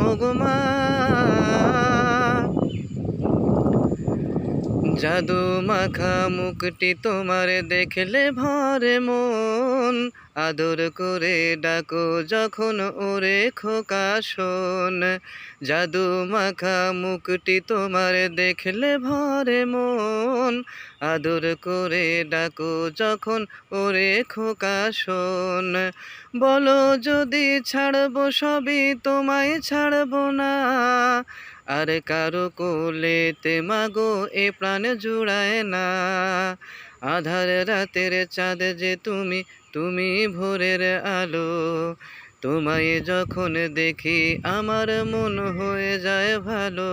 ও গো মা ও গো মা ও গো মা জাদু মাখা মুখটি তোমার দেখলে ভরে মন। আদর করে ডাকো যখন ওরে খোকা শোন। জাদু মাখা মুখটি তোমার দেখলে ভরে মন। আদর করে ডাকো যখন ওরে খোকা শোন। বলো যদি ছাড়বো সবই তোমায় ছাড়বো না। আর কারও কোলেতে মাগো এ প্রাণ জুড়ায় না। আধার রাতের চাঁদ যে তুমি তুমি ভোরের আলো। তোমায় যখন দেখি আমার মন হয়ে যায় ভালো।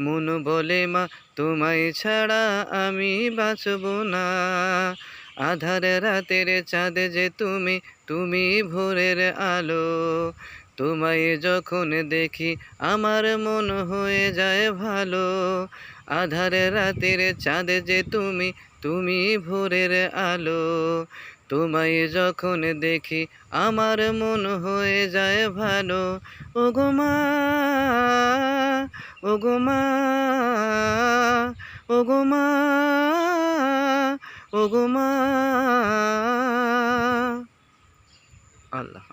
মন বলে মা, তোমায় ছাড়া আমি বাঁচব না। আধার রাতের চাঁদ যে তুমি তুমি ভোরের আলো। তোমায় যখন দেখি আমার মন হয়ে যায় ভালো। আধার রাতের চাঁদ যে তুমি তুমি ভোরের আলো। তোমায় যখন দেখি আমার মন হয়ে যায় ভালো। ও গো মা ও গো মা ও মা ও মা। আল্লাহ